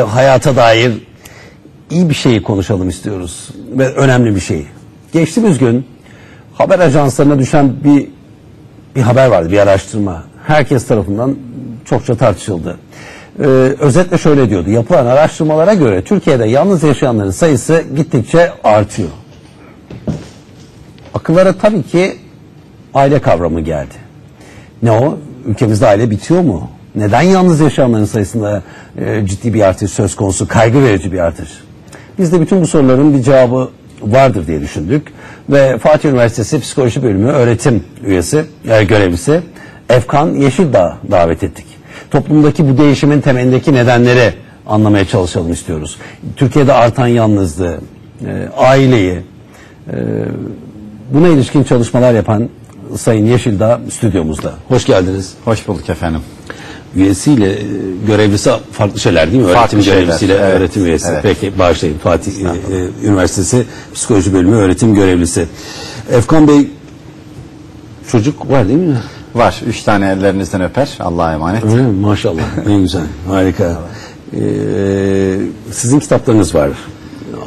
hayata dair iyi bir şeyi konuşalım istiyoruz ve önemli bir şeyi. Geçtiğimiz gün haber ajanslarına düşen bir bir haber vardı, bir araştırma. Herkes tarafından çokça tartışıldı. Ee, özetle şöyle diyordu. Yapılan araştırmalara göre Türkiye'de yalnız yaşayanların sayısı gittikçe artıyor. Akıllara tabii ki aile kavramı geldi. Ne o? Ülkemizde aile bitiyor mu? Neden yalnız yaşayanların sayısında e, ciddi bir artış söz konusu, kaygı verici bir artış? Biz de bütün bu soruların bir cevabı vardır diye düşündük. Ve Fatih Üniversitesi Psikoloji Bölümü öğretim üyesi, e, görevlisi Efkan Yeşildağ davet ettik. Toplumdaki bu değişimin temelindeki nedenleri anlamaya çalışalım istiyoruz. Türkiye'de artan yalnızlığı, e, aileyi, e, buna ilişkin çalışmalar yapan Sayın Yeşildağ stüdyomuzda. Hoş geldiniz. Hoş bulduk efendim. Üyesiyle e, görevlisi farklı şeyler değil mi? Farklı öğretim şeyler, görevlisiyle evet, öğretim üyesi. evet. Peki bağışlayın. Fatih e, e, Üniversitesi Psikoloji Bölümü öğretim görevlisi. Efkan Bey çocuk var değil mi? Var. Üç tane ellerinizden öper. Allah'a emanet. Öyle mi? Maşallah. en güzel. Harika. Ee, sizin kitaplarınız var.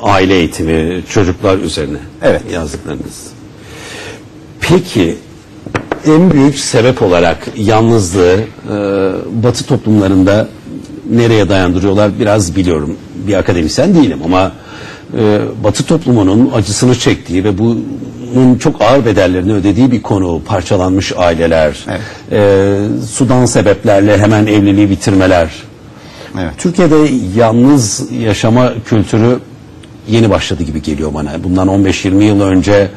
Aile eğitimi, çocuklar üzerine Evet. yazdıklarınız. Peki en büyük sebep olarak yalnızlığı e, Batı toplumlarında nereye dayandırıyorlar biraz biliyorum. Bir akademisyen değilim ama e, Batı toplumunun acısını çektiği ve bunun çok ağır bedellerini ödediği bir konu parçalanmış aileler, Evet. e, sudan sebeplerle hemen evliliği bitirmeler. Evet. Türkiye'de yalnız yaşama kültürü yeni başladı gibi geliyor bana. Bundan 15-20 yıl önce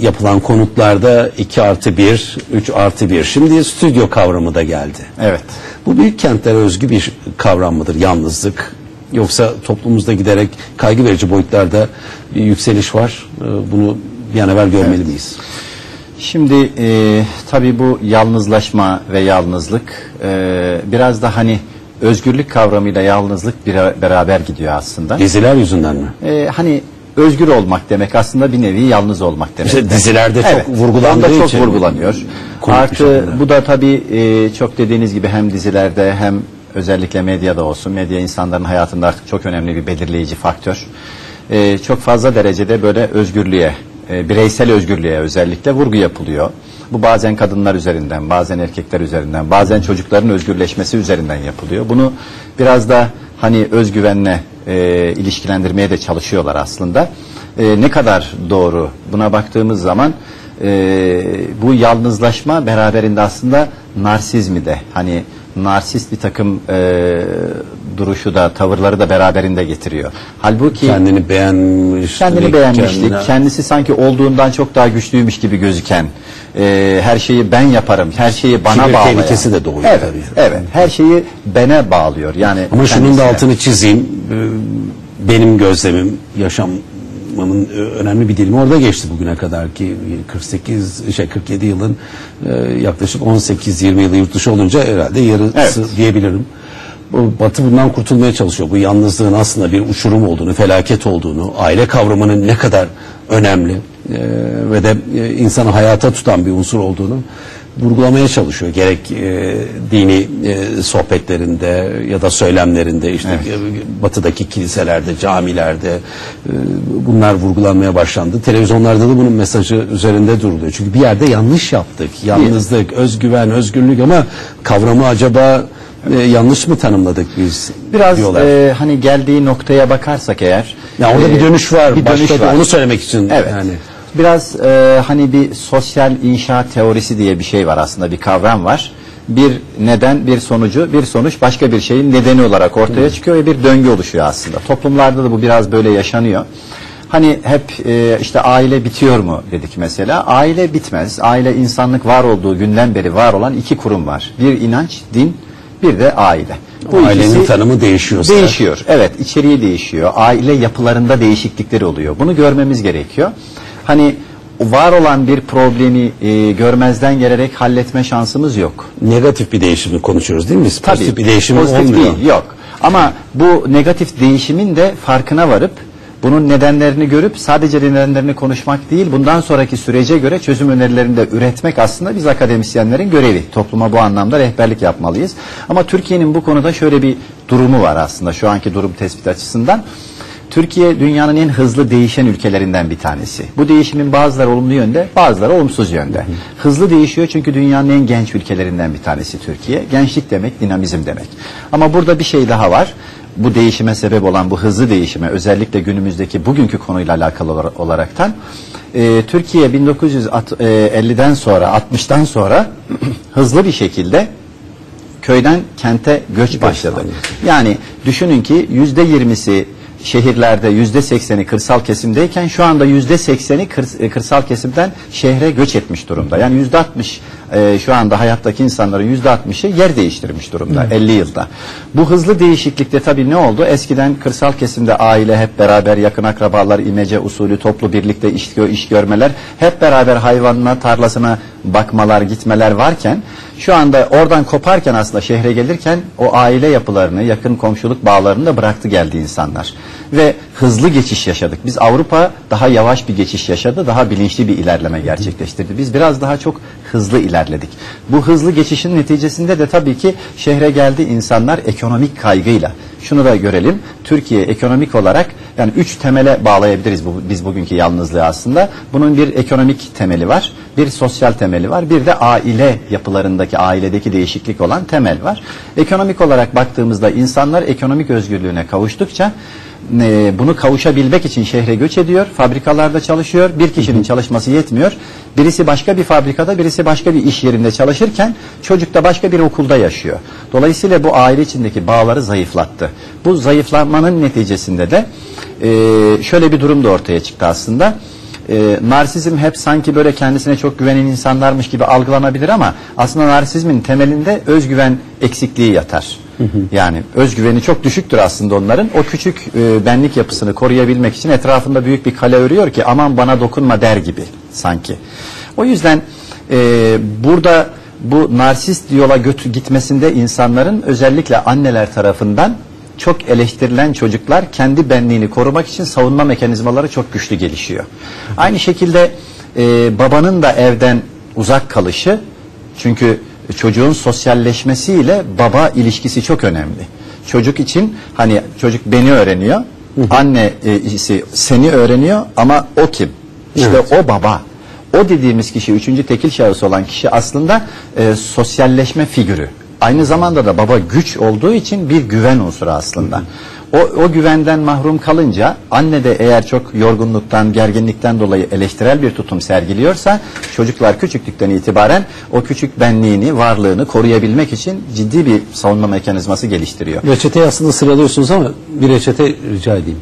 yapılan konutlarda 2 artı 1, 3 artı 1. Şimdi stüdyo kavramı da geldi. Evet. Bu büyük kentlere özgü bir kavram mıdır yalnızlık? Yoksa toplumumuzda giderek kaygı verici boyutlarda bir yükseliş var. E, Bunu bir an evvel görmeli miyiz? Şimdi e, tabii bu yalnızlaşma ve yalnızlık e, biraz da hani özgürlük kavramıyla yalnızlık bir, beraber gidiyor aslında. Geziler yüzünden mi? E, hani özgür olmak demek aslında bir nevi yalnız olmak demek. İşte dizilerde çok Evet, vurgulandığı onda çok için. vurgulanıyor. Artı bu da tabii e, çok dediğiniz gibi hem dizilerde hem özellikle medyada olsun. Medya insanların hayatında artık çok önemli bir belirleyici faktör. E, çok fazla derecede böyle özgürlüğe, e, bireysel özgürlüğe özellikle vurgu yapılıyor. Bu bazen kadınlar üzerinden, bazen erkekler üzerinden, bazen çocukların özgürleşmesi üzerinden yapılıyor. Bunu biraz da hani özgüvenle e, ilişkilendirmeye de çalışıyorlar aslında. E, ne kadar doğru buna baktığımız zaman e, bu yalnızlaşma beraberinde aslında narsizmi de hani narsist bir takım e, duruşu da tavırları da beraberinde getiriyor. Halbuki Kendini beğenmiş. kendini beğenmişlik, kendine- kendisi sanki olduğundan çok daha güçlüymüş gibi gözüken, e, her şeyi ben yaparım, her şeyi bana Kibir bağlayan. tehlikesi de doğuyor evet, tabii. Evet, her şeyi bene bağlıyor. Yani Ama şunun da kendisine. altını çizeyim. Ee, Benim gözlemim, yaşamımın e, önemli bir dilimi orada geçti bugüne kadar ki 48, şey 47 yılın e, yaklaşık 18-20 yılı yurt dışı olunca herhalde yarısı Evet. diyebilirim. Bu Batı bundan kurtulmaya çalışıyor. Bu yalnızlığın aslında bir uçurum olduğunu, felaket olduğunu, aile kavramının ne kadar önemli e, ve de e, insanı hayata tutan bir unsur olduğunu vurgulamaya çalışıyor. Gerek e, dini e, sohbetlerinde ya da söylemlerinde işte e, batıdaki kiliselerde, camilerde e, bunlar vurgulanmaya başlandı. Televizyonlarda da bunun mesajı üzerinde duruluyor. Çünkü bir yerde yanlış yaptık. Yalnızlık, özgüven, özgürlük ama kavramı acaba e, yanlış mı tanımladık biz Biraz diyorlar. e, hani geldiği noktaya bakarsak eğer. ya orada e, bir dönüş var. Bir dönüş var. onu söylemek için Evet. yani. Biraz e, hani bir sosyal inşaat teorisi diye bir şey var aslında bir kavram var. Bir neden, bir sonucu, bir sonuç başka bir şeyin nedeni olarak ortaya çıkıyor ve bir döngü oluşuyor aslında. Toplumlarda da bu biraz böyle yaşanıyor. Hani hep e, işte aile bitiyor mu dedik mesela. Aile bitmez. Aile insanlık var olduğu günden beri var olan iki kurum var. Bir inanç, din, bir de aile. Ailenin ikisi- tanımı değişiyorsa. Değişiyor. Evet, içeriği değişiyor. Aile yapılarında değişiklikler oluyor. Bunu görmemiz gerekiyor. Hani var olan bir problemi e, görmezden gelerek halletme şansımız yok. Negatif bir değişimi konuşuyoruz değil mi? Biz? Pozitif bir değişim pozitif olmuyor. değil, yok. Ama bu negatif değişimin de farkına varıp Bunun nedenlerini görüp sadece nedenlerini konuşmak değil, bundan sonraki sürece göre çözüm önerilerini de üretmek aslında biz akademisyenlerin görevi. Topluma bu anlamda rehberlik yapmalıyız. Ama Türkiye'nin bu konuda şöyle bir durumu var aslında şu anki durum tespit açısından. Türkiye dünyanın en hızlı değişen ülkelerinden bir tanesi. Bu değişimin bazıları olumlu yönde, bazıları olumsuz yönde. Hızlı değişiyor çünkü dünyanın en genç ülkelerinden bir tanesi Türkiye. Gençlik demek, dinamizm demek. Ama burada bir şey daha var. Bu değişime sebep olan bu hızlı değişime özellikle günümüzdeki bugünkü konuyla alakalı olar- olaraktan e, Türkiye 1950'den sonra 60'tan sonra hızlı bir şekilde köyden kente göç başladı. Yani düşünün ki yüzde yirmisi şehirlerde yüzde sekseni kırsal kesimdeyken şu anda yüzde sekseni e, kırsal kesimden şehre göç etmiş durumda. Yani yüzde altmış e, şu anda hayattaki insanların yüzde altmışı yer değiştirmiş durumda 50 yılda. Bu hızlı değişiklikte tabii ne oldu? Eskiden kırsal kesimde aile hep beraber yakın akrabalar imece usulü toplu birlikte iş, iş görmeler hep beraber hayvanına tarlasına bakmalar gitmeler varken şu anda oradan koparken aslında şehre gelirken o aile yapılarını, yakın komşuluk bağlarını da bıraktı geldi insanlar. Ve hızlı geçiş yaşadık. Biz Avrupa daha yavaş bir geçiş yaşadı, daha bilinçli bir ilerleme gerçekleştirdi. Biz biraz daha çok hızlı ilerledik. Bu hızlı geçişin neticesinde de tabii ki şehre geldi insanlar ekonomik kaygıyla. Şunu da görelim. Türkiye ekonomik olarak yani üç temele bağlayabiliriz bu, biz bugünkü yalnızlığı aslında. Bunun bir ekonomik temeli var, bir sosyal temeli var, bir de aile yapılarındaki, ailedeki değişiklik olan temel var. Ekonomik olarak baktığımızda insanlar ekonomik özgürlüğüne kavuştukça e, bunu kavuşabilmek için şehre göç ediyor, fabrikalarda çalışıyor, bir kişinin çalışması yetmiyor. Birisi başka bir fabrikada, birisi başka bir iş yerinde çalışırken çocuk da başka bir okulda yaşıyor. Dolayısıyla bu aile içindeki bağları zayıflattı. Bu zayıflanmanın neticesinde de e, şöyle bir durum da ortaya çıktı aslında. E, narsizm hep sanki böyle kendisine çok güvenen insanlarmış gibi algılanabilir ama aslında narsizmin temelinde özgüven eksikliği yatar. Yani özgüveni çok düşüktür aslında onların. O küçük e, benlik yapısını koruyabilmek için etrafında büyük bir kale örüyor ki aman bana dokunma der gibi sanki. O yüzden e, burada bu narsist yola götü gitmesinde insanların özellikle anneler tarafından çok eleştirilen çocuklar kendi benliğini korumak için savunma mekanizmaları çok güçlü gelişiyor. Aynı şekilde e, babanın da evden uzak kalışı çünkü çocuğun sosyalleşmesiyle baba ilişkisi çok önemli. Çocuk için hani çocuk beni öğreniyor, annesi seni öğreniyor ama o kim? İşte o baba. O dediğimiz kişi, üçüncü tekil şahıs olan kişi aslında e, sosyalleşme figürü. Aynı zamanda da baba güç olduğu için bir güven unsuru aslında. O, o güvenden mahrum kalınca anne de eğer çok yorgunluktan, gerginlikten dolayı eleştirel bir tutum sergiliyorsa çocuklar küçüklükten itibaren o küçük benliğini, varlığını koruyabilmek için ciddi bir savunma mekanizması geliştiriyor. Reçeteyi aslında sıralıyorsunuz ama bir reçete rica edeyim.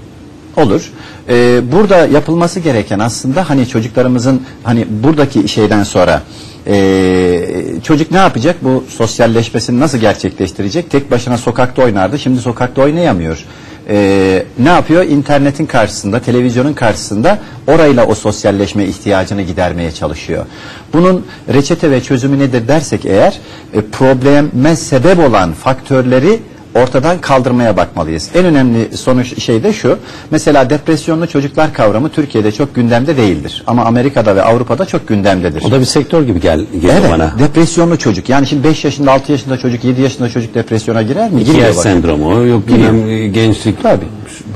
Olur. Ee, burada yapılması gereken aslında hani çocuklarımızın hani buradaki şeyden sonra ee, çocuk ne yapacak? Bu sosyalleşmesini nasıl gerçekleştirecek? Tek başına sokakta oynardı. Şimdi sokakta oynayamıyor. Ee, ne yapıyor? İnternetin karşısında, televizyonun karşısında orayla o sosyalleşme ihtiyacını gidermeye çalışıyor. Bunun reçete ve çözümü nedir dersek eğer e, probleme sebep olan faktörleri ortadan kaldırmaya bakmalıyız. En önemli sonuç şey de şu. Mesela depresyonlu çocuklar kavramı Türkiye'de çok gündemde değildir. Ama Amerika'da ve Avrupa'da çok gündemdedir. O da bir sektör gibi gel geliyor Evet, bana. depresyonlu çocuk. Yani şimdi 5 yaşında, 6 yaşında çocuk, 7 yaşında çocuk depresyona girer mi? Bakın. sendromu, yok bilmem gençlik. Tabii.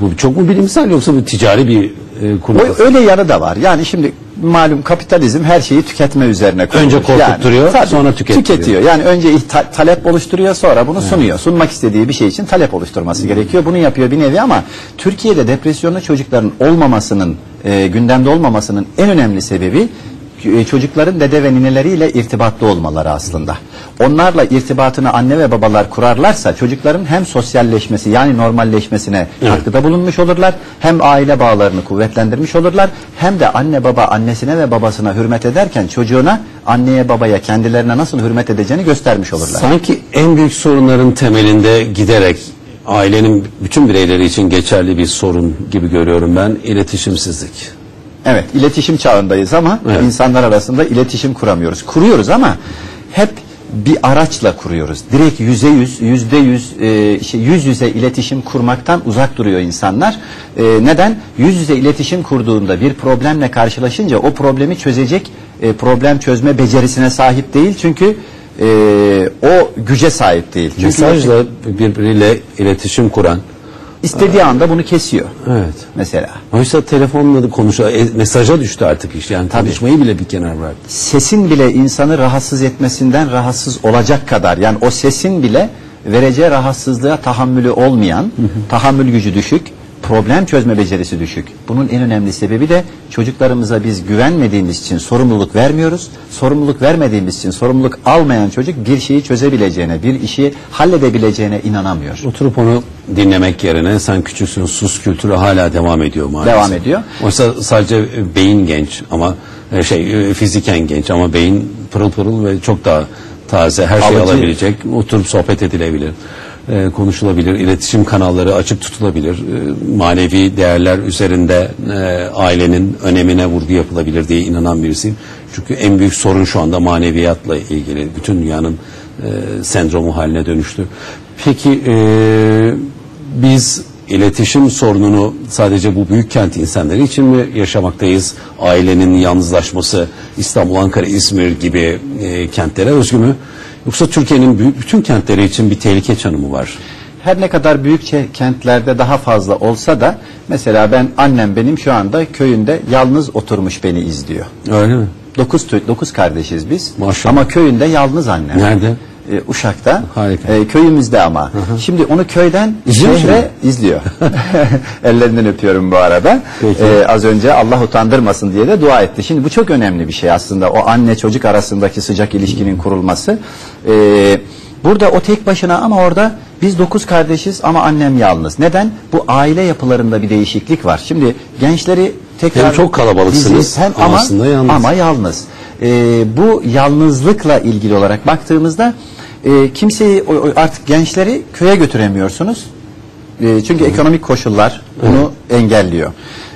Bu çok mu bilimsel yoksa bu ticari bir e? O, öyle yanı da var. Yani şimdi malum kapitalizm her şeyi tüketme üzerine kurulmuş. Önce korkutturuyor, tabii, sonra tükettiriyor. Tüketiyor. Yani önce ihta- talep oluşturuyor sonra bunu sunuyor. Sunmak istediği bir şey için talep oluşturması gerekiyor. Bunu yapıyor bir nevi ama Türkiye'de depresyonlu çocukların olmamasının, e, gündemde olmamasının en önemli sebebi çocukların dede ve nineleriyle irtibatlı olmaları aslında. Onlarla irtibatını anne ve babalar kurarlarsa çocukların hem sosyalleşmesi yani normalleşmesine katkıda bulunmuş olurlar. Hem aile bağlarını kuvvetlendirmiş olurlar. Hem de anne baba annesine ve babasına hürmet ederken çocuğuna anneye babaya kendilerine nasıl hürmet edeceğini göstermiş olurlar. Sanki en büyük sorunların temelinde giderek ailenin bütün bireyleri için geçerli bir sorun gibi görüyorum ben iletişimsizlik. Evet, iletişim çağındayız ama Evet. insanlar arasında iletişim kuramıyoruz. Kuruyoruz ama hep bir araçla kuruyoruz. Direkt yüze yüz, yüzde yüz, e, şey, yüz yüze iletişim kurmaktan uzak duruyor insanlar. E, neden? Yüz yüze iletişim kurduğunda bir problemle karşılaşınca o problemi çözecek e, problem çözme becerisine sahip değil. Çünkü e, o güce sahip değil. Çünkü Mesajla birbiriyle iletişim kuran. İstediği anda bunu kesiyor. Evet. Mesela. Oysa telefonla da konuşa, e, mesaja düştü artık iş. Yani konuşmayı bile bir kenar bıraktı. sesin bile insanı rahatsız etmesinden rahatsız olacak kadar yani o sesin bile vereceği rahatsızlığa tahammülü olmayan, tahammül gücü düşük, problem çözme becerisi düşük. Bunun en önemli sebebi de çocuklarımıza biz güvenmediğimiz için sorumluluk vermiyoruz. Sorumluluk vermediğimiz için sorumluluk almayan çocuk bir şeyi çözebileceğine, bir işi halledebileceğine inanamıyor. Oturup onu dinlemek yerine sen küçüksün sus kültürü hala devam ediyor maalesef. Devam ediyor. Oysa sadece e, beyin genç ama e, şey e, fiziken genç ama beyin pırıl pırıl ve çok daha taze her şeyi Alıcı. alabilecek. Oturup sohbet edilebilir. e, konuşulabilir, iletişim kanalları açık tutulabilir, e, manevi değerler üzerinde e, ailenin önemine vurgu yapılabilir diye inanan birisiyim. Çünkü en büyük sorun şu anda maneviyatla ilgili. Bütün dünyanın e, sendromu haline dönüştü. Peki e, biz iletişim sorununu sadece bu büyük kent insanları için mi yaşamaktayız? Ailenin yalnızlaşması İstanbul, Ankara, İzmir gibi e, kentlere özgü mü? Yoksa Türkiye'nin bütün kentleri için bir tehlike çanı mı var? Her ne kadar büyük kentlerde daha fazla olsa da mesela ben annem benim şu anda köyünde yalnız oturmuş beni izliyor. Öyle mi? Dokuz, dokuz kardeşiz biz. Maşallah. Ama köyünde yalnız annem. Nerede? Ee, Uşak'ta. Harika. Ee, köyümüzde ama. Şimdi onu köyden İzliyor şehre izliyor. Ellerinden öpüyorum bu arada. Peki. Ee, az önce Allah utandırmasın diye de dua etti. Şimdi bu çok önemli bir şey aslında. O anne çocuk arasındaki sıcak ilişkinin kurulması. Ee, burada o tek başına ama orada biz dokuz kardeşiz ama annem yalnız. Neden? Bu aile yapılarında bir değişiklik var. Şimdi gençleri tekrar Hem çok kalabalıksınız biziz, hem ama ama yalnız. ama yalnız. Ee, bu yalnızlıkla ilgili olarak baktığımızda e, kimseyi artık gençleri köye götüremiyorsunuz. E, çünkü ekonomik koşullar bunu engelliyor.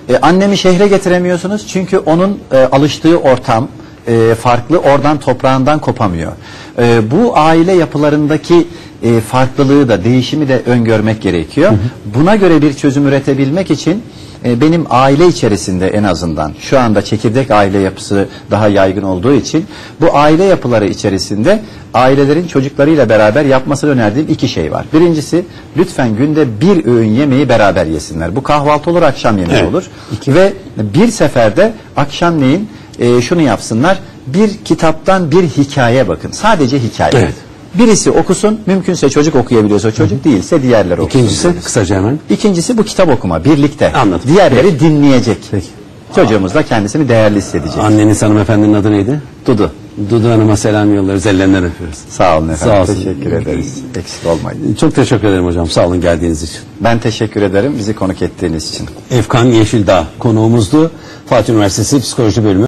E, annemi şehre getiremiyorsunuz çünkü onun e, alıştığı ortam e, farklı oradan toprağından kopamıyor. E, bu aile yapılarındaki e, farklılığı da değişimi de öngörmek gerekiyor. Buna göre bir çözüm üretebilmek için e, benim aile içerisinde en azından şu anda çekirdek aile yapısı daha yaygın olduğu için bu aile yapıları içerisinde ailelerin çocuklarıyla beraber yapmasını önerdiğim iki şey var. Birincisi lütfen günde bir öğün yemeği beraber yesinler. Bu kahvaltı olur akşam yemeği Evet. olur. Ve bir seferde akşamleyin e, şunu yapsınlar bir kitaptan bir hikaye bakın. Sadece hikaye. Evet. Birisi okusun, mümkünse çocuk okuyabiliyorsa çocuk değilse diğerleri okusun. İkincisi kısaca hemen. İkincisi bu kitap okuma birlikte. Anladım. Diğerleri dinleyecek. Peki. Çocuğumuz da kendisini değerli hissedecek. Anneniz hanımefendinin adı neydi? Dudu. Dudu Hanım'a selam yollarız, ellerinden öpüyoruz. Sağ olun efendim. Sağ olsun. Teşekkür ederiz. Eksik olmayın. Çok teşekkür ederim hocam, sağ olun geldiğiniz için. Ben teşekkür ederim bizi konuk ettiğiniz için. Efkan Yeşildağ konuğumuzdu. Fatih Üniversitesi Psikoloji Bölümü